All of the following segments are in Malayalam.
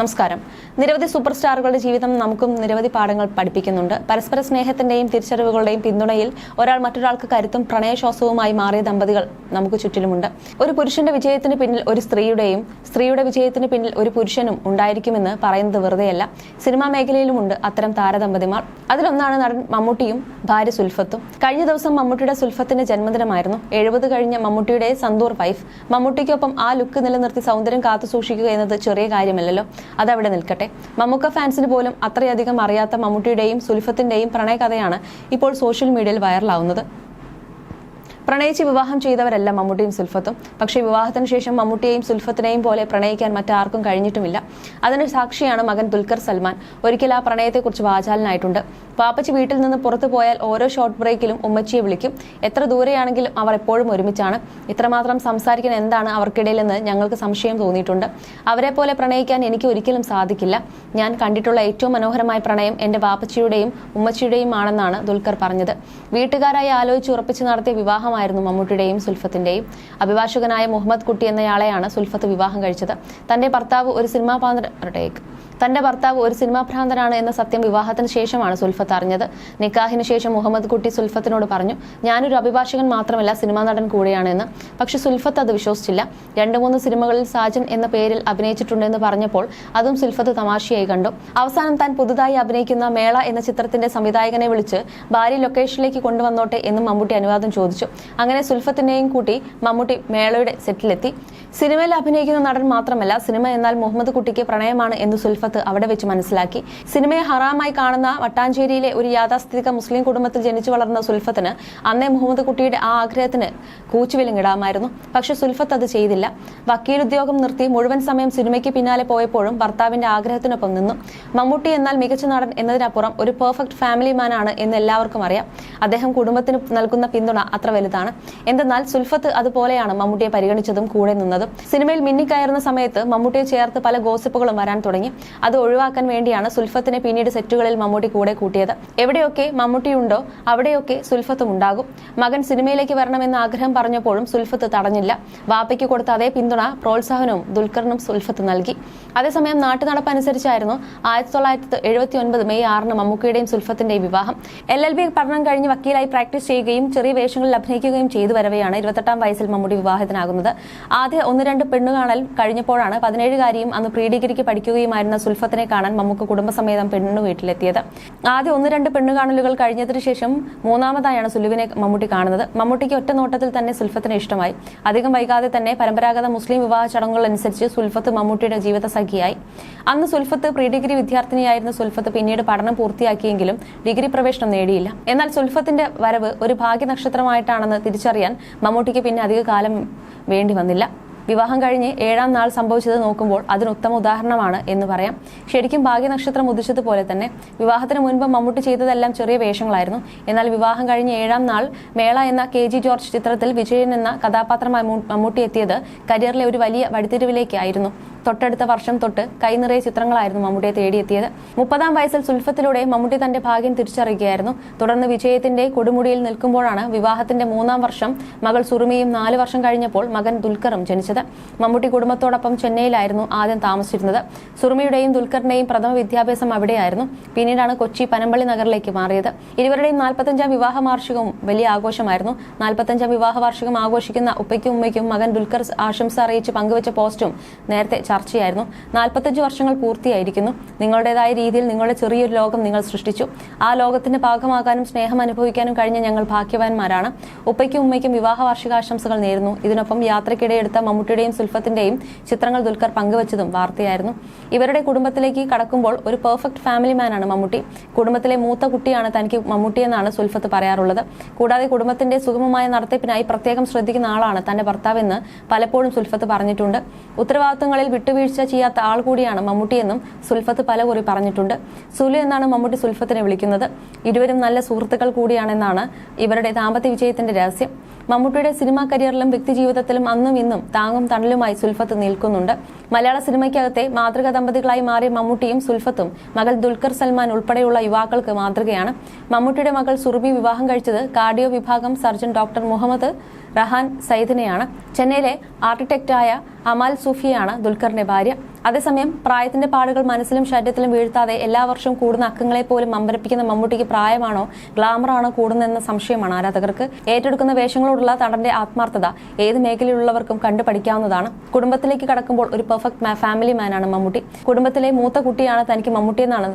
നമസ്കാരം. നിരവധി സൂപ്പർ സ്റ്റാറുകളുടെ ജീവിതം നമുക്കും നിരവധി പാഠങ്ങൾ പഠിപ്പിക്കുന്നുണ്ട്. പരസ്പര സ്നേഹത്തിന്റെയും തിരിച്ചറിവുകളുടെയും പിന്തുണയിൽ ഒരാൾ മറ്റൊരാൾക്ക് കരുത്തും പ്രണയശ്വാസവുമായി മാറിയ ദമ്പതികൾ നമുക്ക് ചുറ്റിലുമുണ്ട്. ഒരു പുരുഷന്റെ വിജയത്തിന് പിന്നിൽ ഒരു സ്ത്രീയുടെയും സ്ത്രീയുടെ വിജയത്തിന് പിന്നിൽ ഒരു പുരുഷനും ഉണ്ടായിരിക്കുമെന്ന് പറയുന്നത് വെറുതെയല്ല. സിനിമാ മേഖലയിലുമുണ്ട് അത്തരം താരദമ്പതിമാർ. അതിലൊന്നാണ് നടൻ മമ്മൂട്ടിയും ഭാര്യ സുൽഫത്തും. കഴിഞ്ഞ ദിവസം മമ്മൂട്ടിയുടെ സുൽഫത്തിന്റെ ജന്മദിനമായിരുന്നു. എഴുപത് കഴിഞ്ഞ മമ്മൂട്ടിയുടെ സന്തൂർ വൈഫ് മമ്മൂട്ടിക്കൊപ്പം ആ ലുക്ക് നിലനിർത്തി സൗന്ദര്യം കാത്തുസൂക്ഷിക്കുക എന്നത് ചെറിയ കാര്യമല്ലല്ലോ. അതവിടെ നിൽക്കട്ടെ. മമ്മൂക്ക ഫാൻസിന് പോലും അത്രയധികം അറിയാത്ത മമ്മൂട്ടിയുടെയും സുൽഫത്തിന്റെയും പ്രണയകഥയാണ് ഇപ്പോൾ സോഷ്യൽ മീഡിയയിൽ വൈറലാവുന്നത് പ്രണയിച്ച് വിവാഹം ചെയ്തവരല്ല മമ്മൂട്ടിയും സുൽഫത്തും. പക്ഷേ വിവാഹത്തിന് ശേഷം മമ്മൂട്ടിയെയും സുൽഫത്തിനെയും പോലെ പ്രണയിക്കാൻ മറ്റാർക്കും കഴിഞ്ഞിട്ടുമില്ല. അതിന് സാക്ഷിയാണ് മകൻ ദുൽഖർ സൽമാൻ. ഒരിക്കൽ ആ പ്രണയത്തെക്കുറിച്ച് വാചാലനായിട്ടുണ്ട്. പാപ്പച്ചി വീട്ടിൽ നിന്ന് പുറത്തു പോയാൽ ഓരോ ഷോർട്ട് ബ്രേക്കിലും ഉമ്മച്ചിയെ വിളിക്കും. എത്ര ദൂരെയാണെങ്കിലും അവർ എപ്പോഴും ഒരുമിച്ചാണ്. ഇത്രമാത്രം സംസാരിക്കാൻ എന്താണ് അവർക്കിടയിലെന്ന് ഞങ്ങൾക്ക് സംശയം തോന്നിയിട്ടുണ്ട്. അവരെ പോലെ പ്രണയിക്കാൻ എനിക്ക് ഒരിക്കലും സാധിക്കില്ല. ഞാൻ കണ്ടിട്ടുള്ള ഏറ്റവും മനോഹരമായ പ്രണയം എന്റെ വാപ്പച്ചിയുടെയും ഉമ്മച്ചിയുടെയും ആണെന്നാണ് ദുൽഖർ പറഞ്ഞത്. വീട്ടുകാരായി ആലോചിച്ച് ഉറപ്പിച്ച് നടത്തിയ വിവാഹമായിരുന്നു മമ്മൂട്ടിയുടെയും സുൽഫത്തിന്റെയും. അഭിഭാഷകനായ മുഹമ്മദ് കുട്ടി എന്നയാളെയാണ് സുൽഫത്ത് വിവാഹം കഴിച്ചത്. തന്റെ ഭർത്താവ് ഒരു സിനിമാ പാന്തേക്ക് തന്റെ ഭർത്താവ് ഒരു സിനിമാ ഭ്രാന്തനാണ് എന്ന സത്യം വിവാഹത്തിന് ശേഷമാണ് സുൽഫത്ത് അറിഞ്ഞത്. നിക്കാഹിന് ശേഷം മുഹമ്മദ് കുട്ടി സുൽഫത്തിനോട് പറഞ്ഞു ഞാനൊരു അഭിഭാഷകൻ മാത്രമല്ല സിനിമാ നടൻ കൂടെയാണ് എന്ന്. പക്ഷെ സുൽഫത്ത് അത് വിശ്വസിച്ചില്ല. രണ്ടു മൂന്ന് സിനിമകളിൽ സാജൻ എന്ന പേരിൽ അഭിനയിച്ചിട്ടുണ്ടെന്ന് പറഞ്ഞപ്പോൾ അതും സുൽഫത്ത് തമാശയായി കണ്ടു. അവസാനം താൻ പുതുതായി അഭിനയിക്കുന്ന മേള എന്ന ചിത്രത്തിന്റെ സംവിധായകനെ വിളിച്ച് ഭാര്യ ലൊക്കേഷനിലേക്ക് കൊണ്ടുവന്നോട്ടെ എന്നും മമ്മൂട്ടി അനുവാദം ചോദിച്ചു. അങ്ങനെ സുൽഫത്തിനെയും കൂട്ടി മമ്മൂട്ടി മേളയുടെ സെറ്റിലെത്തി. സിനിമയിൽ അഭിനയിക്കുന്ന നടൻ മാത്രമല്ല സിനിമ എന്നാൽ മുഹമ്മദ് കുട്ടിക്ക് പ്രണയമാണ് എന്ന് സുൽഫത്ത് അവിടെ വെച്ച് മനസ്സിലാക്കി. സിനിമയെ ഹറാമായി കാണുന്ന വട്ടാഞ്ചേരിയിലെ ഒരു യാഥാസ്ഥിതിക മുസ്ലിം കുടുംബത്തിൽ ജനിച്ചു വളർന്ന സുൽഫത്തിന് അന്നേ മുഹമ്മദ് കുട്ടിയുടെ ആ ആഗ്രഹത്തിന് കൂച്ചുവിലങ്ങിടാമായിരുന്നു പക്ഷെ സുൽഫത്ത് അത് ചെയ്തില്ല. വക്കീൽ ഉദ്യോഗം നിർത്തി മുഴുവൻ സമയം സിനിമയ്ക്ക് പിന്നാലെ പോയപ്പോഴും ഭർത്താവിന്റെ ആഗ്രഹത്തിനൊപ്പം നിന്നു. മമ്മൂട്ടി എന്നാൽ മികച്ച നടൻ എന്നതിനപ്പുറം ഒരു പെർഫെക്റ്റ് ഫാമിലി മാനാണ് എന്ന് എല്ലാവർക്കും അറിയാം. അദ്ദേഹം കുടുംബത്തിന് നൽകുന്ന പിന്തുണ അത്ര വലുതാണ് എന്തെന്നാൽ സുൽഫത്ത് അതുപോലെയാണ് മമ്മൂട്ടിയെ പരിഗണിച്ചതും കൂടെ നിന്നതും. സിനിമയിൽ മിന്നിക്കയറുന്ന സമയത്ത് മമ്മൂട്ടിയെ ചേർത്ത് പല ഗോസിപ്പുകളും വരാൻ തുടങ്ങി. അത് ഒഴിവാക്കാൻ വേണ്ടിയാണ് സുൽഫത്തിനെ പിന്നീട് സെറ്റുകളിൽ മമ്മൂട്ടി കൂടെ കൂട്ടിയത്. എവിടെയൊക്കെ മമ്മൂട്ടി ഉണ്ടോ അവിടെയൊക്കെ സുൽഫത്തും ഉണ്ടാകും. മകൻ സിനിമയിലേക്ക് വരണമെന്ന ആഗ്രഹം പറഞ്ഞപ്പോഴും സുൽഫത്ത് തടഞ്ഞില്ല. വാപ്പയ്ക്ക് കൊടുത്ത അതേ പിന്തുണ പ്രോത്സാഹനവും ദുൽഖറിനും സുൽഫത്ത് നൽകി. അതേസമയം നാട്ടുനടപ്പ് അനുസരിച്ചായിരുന്നു ആയിരത്തി തൊള്ളായിരത്തി എഴുപത്തി ഒൻപത് മെയ് ആറിന് മമ്മൂക്കിയുടെയും സുൽഫത്തിന്റെയും വിവാഹം. എൽ എൽ ബി പഠനം കഴിഞ്ഞ് വക്കീലായി പ്രാക്ടീസ് ചെയ്യുകയും ചെറിയ വേഷങ്ങളിൽ അഭിനയിക്കുകയും ചെയ്തു വരവെയാണ് ഇരുപത്തെട്ടാം വയസ്സിൽ മമ്മൂട്ടി വിവാഹത്തിനാകുന്നത് ആദ്യ ഒന്ന് രണ്ട് പെണ്ണുകാണൽ കഴിഞ്ഞപ്പോഴാണ് പതിനേഴുകാരിയും അന്ന് പ്രീ ഡിഗ്രിക്ക് പഠിക്കുകയുമായിരുന്ന സുൽഫത്തിനെ കാണാൻ മമ്മൂക്ക് കുടുംബസമേതം പെണ്ണു വീട്ടിലെത്തിയത്. ആദ്യ ഒന്ന് രണ്ട് പെണ്ണുകാണലുകൾ കഴിഞ്ഞതിന് ശേഷം മൂന്നാമതായാണ് സുലുവിനെ മമ്മൂട്ടി കാണുന്നത്. മമ്മൂട്ടിക്ക് ഒറ്റ നോട്ടത്തിൽ തന്നെ സുൽഫത്തിനെ ഇഷ്ടമായി. അധികം വൈകാതെ തന്നെ പരമ്പരാഗത മുസ്ലിം വിവാഹ ചടങ്ങുകൾ അനുസരിച്ച് സുൽഫത്ത് മമ്മൂട്ടിയുടെ ജീവിത സഖിയായി. അന്ന് സുൽഫത്ത് പ്രീ ഡിഗ്രി വിദ്യാർത്ഥിനിയായിരുന്ന സുൽഫത്ത് പിന്നീട് പഠനം പൂർത്തിയാക്കിയെങ്കിലും ഡിഗ്രി പ്രവേശനം നേടിയില്ല. എന്നാൽ സുൽഫത്തിന്റെ വരവ് ഒരു ഭാഗ്യ തിരിച്ചറിയാൻ മമ്മൂട്ടിക്ക് പിന്നെ അധിക കാലം വേണ്ടി വന്നില്ല. വിവാഹം കഴിഞ്ഞ് ഏഴാം നാൾ സംഭവിച്ചത് നോക്കുമ്പോൾ അതിന് ഉത്തമ ഉദാഹരണമാണ് എന്ന് പറയാം. ശരിക്കും ഭാഗ്യനക്ഷത്രം ഉദിച്ചതുപോലെ തന്നെ വിവാഹത്തിന് മുൻപ് മമ്മൂട്ടി ചെയ്തതെല്ലാം ചെറിയ വേഷങ്ങളായിരുന്നു. എന്നാൽ വിവാഹം കഴിഞ്ഞ് ഏഴാം നാൾ മേള എന്ന കെ ജി ജോർജ് ചിത്രത്തിൽ വിജയൻ എന്ന കഥാപാത്രമായി മമ്മൂട്ടി എത്തിയത് കരിയറിലെ ഒരു വലിയ വഴിത്തിരിവിലേക്കായിരുന്നു. തൊട്ടടുത്ത വർഷം തൊട്ട് കൈനിറയ ചിത്രങ്ങളായിരുന്നു മമ്മൂട്ടിയെ തേടിയെത്തിയത്. മുപ്പതാം വയസ്സിൽ സുൽഫത്തിലൂടെ മമ്മൂട്ടി തന്റെ ഭാഗ്യം തിരിച്ചറിയുകയായിരുന്നു. തുടർന്ന് വിജയത്തിന്റെ കൊടുമുടിയിൽ നിൽക്കുമ്പോഴാണ് വിവാഹത്തിന്റെ മൂന്നാം വർഷം മകൾ സുറുമിയും നാല് വർഷം കഴിഞ്ഞപ്പോൾ മകൻ ദുൽഖറും ജനിച്ചത്. മമ്മൂട്ടി കുടുംബത്തോടൊപ്പം ചെന്നൈയിലായിരുന്നു ആദ്യം താമസിച്ചിരുന്നത്. സുറുമിയുടെയും ദുൽഖറിന്റെയും പ്രഥമ വിദ്യാഭ്യാസം അവിടെയായിരുന്നു. പിന്നീടാണ് കൊച്ചി പനമ്പള്ളി നഗറിലേക്ക് മാറിയത്. ഇരുവരുടെയും നാൽപ്പത്തഞ്ചാം വിവാഹ വാർഷികവും വലിയ ആഘോഷമായിരുന്നു. നാൽപ്പത്തഞ്ചാം വിവാഹ വാർഷികം ആഘോഷിക്കുന്ന ഉപ്പയ്ക്കും ഉമ്മയ്ക്കും മകൻ ദുൽഖർ ആശംസ അറിയിച്ച് പങ്കുവച്ച പോസ്റ്റും നേരത്തെ ചർച്ചയായിരുന്നു. നാൽപ്പത്തഞ്ച് വർഷങ്ങൾ പൂർത്തിയായിരിക്കുന്നു. നിങ്ങളുടേതായ രീതിയിൽ നിങ്ങളുടെ ചെറിയൊരു ലോകം നിങ്ങൾ സൃഷ്ടിച്ചു. ആ ലോകത്തിന്റെ ഭാഗമാകാനും സ്നേഹം അനുഭവിക്കാനും കഴിഞ്ഞ ഞങ്ങൾ ഭാഗ്യവാന്മാരാണ്. ഉപ്പയ്ക്കും ഉമ്മയ്ക്കും വിവാഹ വാർഷികാശംസകൾ നേരുന്നു. ഇതിനൊപ്പം യാത്രയ്ക്കിടെ എടുത്ത മമ്മൂട്ടിയുടെയും സുൽഫത്തിന്റെയും ചിത്രങ്ങൾ ദുൽഖർ പങ്കുവച്ചതും വാർത്തയായിരുന്നു. ഇവരുടെ കുടുംബത്തിലേക്ക് കടക്കുമ്പോൾ ഒരു പെർഫെക്റ്റ് ഫാമിലി മാനാണ് മമ്മൂട്ടി. കുടുംബത്തിലെ മൂത്ത കുട്ടിയാണ് തനിക്ക് മമ്മൂട്ടി എന്നാണ് സുൽഫത്ത് പറയാറുള്ളത്. കൂടാതെ കുടുംബത്തിന്റെ സുഗമമായ നടത്തിപ്പിനായി പ്രത്യേകം ശ്രദ്ധിക്കുന്ന ആളാണ് തന്റെ ഭർത്താവെന്ന് പലപ്പോഴും സുൽഫത്ത് പറഞ്ഞിട്ടുണ്ട്. ഉത്തരവാദിത്തങ്ങളിൽ വിട്ടുവീഴ്ച ചെയ്യാത്ത ആൾ കൂടിയാണ് മമ്മൂട്ടിയെന്നും സുൽഫത്ത് പലകുറി പറഞ്ഞിട്ടുണ്ട്. സുലു എന്നാണ് മമ്മൂട്ടി സുൽഫത്തിനെ വിളിക്കുന്നത്. ഇരുവരും നല്ല സുഹൃത്തുക്കൾ കൂടിയാണെന്നാണ് ഇവരുടെ ദാമ്പത്യ വിജയത്തിന്റെ രഹസ്യം. മമ്മൂട്ടിയുടെ സിനിമാ കരിയറിലും വ്യക്തിജീവിതത്തിലും അന്നും ഇന്നും താങ്ങും തണലുമായി സുൽഫത്ത് നിൽക്കുന്നുണ്ട്. മലയാള സിനിമയ്ക്കകത്തെ മാതൃക ദമ്പതികളായി മാറിയ മമ്മൂട്ടിയും സുൽഫത്തും മകൾ ദുൽഖർ സൽമാൻ ഉൾപ്പെടെയുള്ള യുവാക്കൾക്ക് മാതൃകയാണ്. മമ്മൂട്ടിയുടെ മകൾ സുർബി വിവാഹം കഴിച്ചത് കാർഡിയോ വിഭാഗം സർജൻ ഡോക്ടർ മുഹമ്മദ് റഹാൻ സയ്യിദിനെയാണ്. ചെന്നൈയിലെ ആർക്കിടെക്റ്റായ അമാൽ സൂഫിയാണ് ദുൽഖറിന്റെ ഭാര്യ. അതേസമയം പ്രായത്തിന്റെ പാടുകൾ മനസ്സിലും ശരീരത്തിലും വീഴ്ത്താതെ എല്ലാ വർഷവും കൂടുന്ന അക്കങ്ങളെ പോലും അമ്പരപ്പിക്കുന്ന മമ്മൂട്ടിക്ക് പ്രായമാണോ ഗ്ലാമറാണോ കൂടുന്നതെന്ന സംശയമാണ് ആരാധകർക്ക്. ഏറ്റെടുക്കുന്ന വേഷങ്ങളോടുള്ള തടന്റെ ആത്മാർത്ഥത ഏത് മേഖലയിലുള്ളവർക്കും കണ്ടു പഠിക്കാവുന്നതാണ് കുടുംബത്തിലേക്ക് കടക്കുമ്പോൾ ഒരു പെർഫെക്റ്റ് ഫാമിലി മാനാണ് മമ്മൂട്ടി. കുടുംബത്തിലെ മൂത്ത കുട്ടിയാണ് തനിക്ക് മമ്മൂട്ടിയെന്നാണ്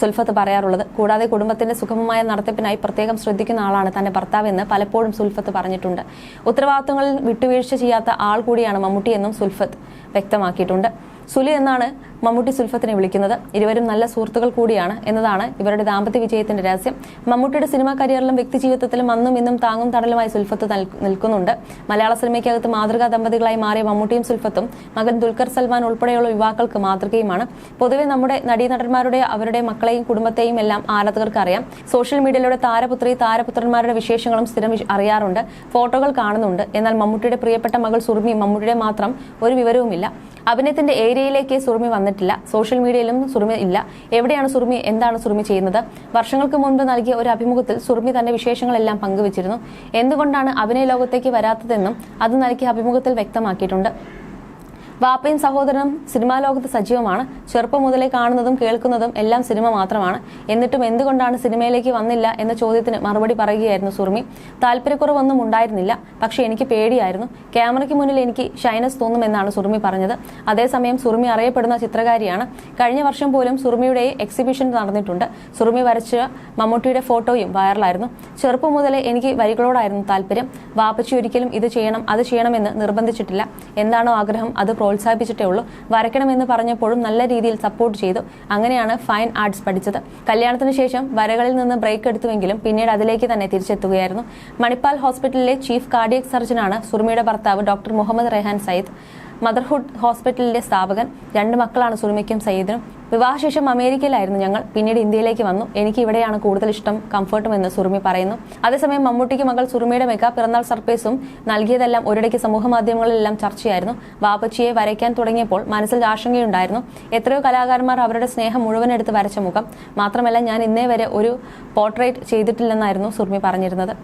സുൽഫത്ത് പറയാറുള്ളത്. കൂടാതെ കുടുംബത്തിന്റെ സുഗമമായ നടത്തിപ്പിനായി പ്രത്യേകം ശ്രദ്ധിക്കുന്ന ആളാണ് തന്റെ ഭർത്താവെന്ന് പലപ്പോഴും സുൽഫത്ത് പറഞ്ഞിട്ടുണ്ട്. ഉത്തരവാദിത്തങ്ങളിൽ വിട്ടുവീഴ്ച ചെയ്യാത്ത ആൾ കൂടിയാണ് മമ്മൂട്ടിയെന്നും സുൽഫത്ത് വ്യക്തമാക്കിയിട്ടുണ്ട്. സുലി എന്നാണ് മമ്മൂട്ടി സുൽഫത്തിനെ വിളിക്കുന്നത്. ഇരുവരും നല്ല സുഹൃത്തുക്കൾ കൂടിയാണ് എന്നതാണ് ഇവരുടെ ദാമ്പത്യ വിജയത്തിന്റെ രഹസ്യം. മമ്മൂട്ടിയുടെ സിനിമാ കരിയറിലും വ്യക്തി ജീവിതത്തിലും അന്നും ഇന്നും താങ്ങും തടലുമായി സുൽഫത്ത് നിൽക്കുന്നുണ്ട്. മലയാള സിനിമയ്ക്കകത്ത് മാതൃകാ ദമ്പതികളായി മാറിയ മമ്മൂട്ടിയും സുൽഫത്തും മകൻ ദുൽഖർ സൽമാൻ ഉൾപ്പെടെയുള്ള യുവാക്കൾക്ക് മാതൃകയുമാണ്. പൊതുവെ നമ്മുടെ നടീനടന്മാരുടെ അവരുടെ മക്കളെയും കുടുംബത്തെയും എല്ലാം ആരാധകർക്ക് അറിയാം. സോഷ്യൽ മീഡിയയിലൂടെ താരപുത്രി താരപുത്രന്മാരുടെ വിശേഷങ്ങളും സ്ഥിരം അറിയാറുണ്ട്. ഫോട്ടോകൾ കാണുന്നുണ്ട്. എന്നാൽ മമ്മൂട്ടിയുടെ പ്രിയപ്പെട്ട മകൾ സുർമി മമ്മൂട്ടിയുടെ മാത്രം ഒരു വിവരവുമില്ല. അഭിനയത്തിന്റെ ഏരിയയിലേക്ക് സുറുമി വന്നിട്ടില്ല. സോഷ്യൽ മീഡിയയിലും സുറുമി ഇല്ല. എവിടെയാണ് സുറുമി? എന്താണ് സുറുമി ചെയ്യുന്നത്? വർഷങ്ങൾക്ക് മുൻപ് നൽകിയ ഒരു അഭിമുഖത്തിൽ സുറുമി തന്റെ വിശേഷങ്ങളെല്ലാം പങ്കുവച്ചിരുന്നു. എന്തുകൊണ്ടാണ് അഭിനയ ലോകത്തേക്ക് വരാത്തതെന്നും അത് നൽകിയ അഭിമുഖത്തിൽ വ്യക്തമാക്കിയിട്ടുണ്ട്. വാപ്പയും സഹോദരനും സിനിമാ ലോകത്ത് സജീവമാണ്. ചെറുപ്പം മുതലേ കാണുന്നതും കേൾക്കുന്നതും എല്ലാം സിനിമ മാത്രമാണ്. എന്നിട്ടും എന്തുകൊണ്ടാണ് സിനിമയിലേക്ക് വന്നില്ല എന്ന ചോദ്യത്തിന് മറുപടി പറയുകയായിരുന്നു സുർമി. താല്പര്യക്കുറവൊന്നും ഉണ്ടായിരുന്നില്ല. പക്ഷെ എനിക്ക് പേടിയായിരുന്നു. ക്യാമറയ്ക്ക് മുന്നിൽ എനിക്ക് ഷൈനസ് തോന്നുമെന്നാണ് സുർമി പറഞ്ഞത്. അതേസമയം സുർമി അറിയപ്പെടുന്ന ചിത്രകാരിയാണ്. കഴിഞ്ഞ വർഷം പോലും സുർമിയുടെ എക്സിബിഷൻ നടന്നിട്ടുണ്ട്. സുർമി വരച്ച മമ്മൂട്ടിയുടെ ഫോട്ടോയും വൈറലായിരുന്നു. ചെറുപ്പം മുതലേ എനിക്ക് വരികളോടായിരുന്നു താല്പര്യം. വാപ്പച്ചി ഒരിക്കലും ഇത് ചെയ്യണം അത് ചെയ്യണമെന്ന് നിർബന്ധിച്ചിട്ടില്ല. എന്താണോ ആഗ്രഹം അത് പ്രോത്സാഹിപ്പിച്ചിട്ടേ ഉള്ളൂ. വരയ്ക്കണമെന്ന് പറഞ്ഞപ്പോഴും നല്ല രീതിയിൽ സപ്പോർട്ട് ചെയ്തു. അങ്ങനെയാണ് ഫൈൻ ആർട്സ് പഠിച്ചത്. കല്യാണത്തിന് ശേഷം വരകളിൽ നിന്ന് ബ്രേക്ക് എടുത്തുവെങ്കിലും പിന്നീട് അതിലേക്ക് തന്നെ തിരിച്ചെത്തുകയായിരുന്നു. മണിപ്പാൽ ഹോസ്പിറ്റലിലെ ചീഫ് കാർഡിയക് സർജനാണ് സുർമിയുടെ ഭർത്താവ് ഡോക്ടർ മുഹമ്മദ് റെഹാൻ സയ്യിദ്. മദർഹുഡ് ഹോസ്പിറ്റലിന്റെ സ്ഥാപകൻ. രണ്ട് മക്കളാണ് സുറുമിക്കും സയ്യിദിനും. വിവാഹശേഷം അമേരിക്കയിലായിരുന്നു ഞങ്ങൾ. പിന്നീട് ഇന്ത്യയിലേക്ക് വന്നു. എനിക്ക് ഇവിടെയാണ് കൂടുതൽ ഇഷ്ടം കംഫർട്ടും എന്ന് സുറുമി പറയുന്നു. അതേസമയം മമ്മൂട്ടിക്ക് മകൾ സുറുമിയുടെ മെഗാ പിറന്നാൾ സർപ്രൈസും നൽകിയതെല്ലാം ഒരിടയ്ക്ക് സമൂഹ മാധ്യമങ്ങളിലെല്ലാം ചർച്ചയായിരുന്നു. വാപ്പച്ചിയെ വരയ്ക്കാൻ തുടങ്ങിയപ്പോൾ മനസ്സിൽ ആശങ്കയുണ്ടായിരുന്നു. എത്രയോ കലാകാരന്മാർ അവരുടെ സ്നേഹം മുഴുവൻ എടുത്ത് വരച്ച മുഖം. മാത്രമല്ല ഞാൻ ഇന്നേ വരെ ഒരു പോർട്രേറ്റ് ചെയ്തിട്ടില്ലെന്നായിരുന്നു സുറുമി പറഞ്ഞിരുന്നത്.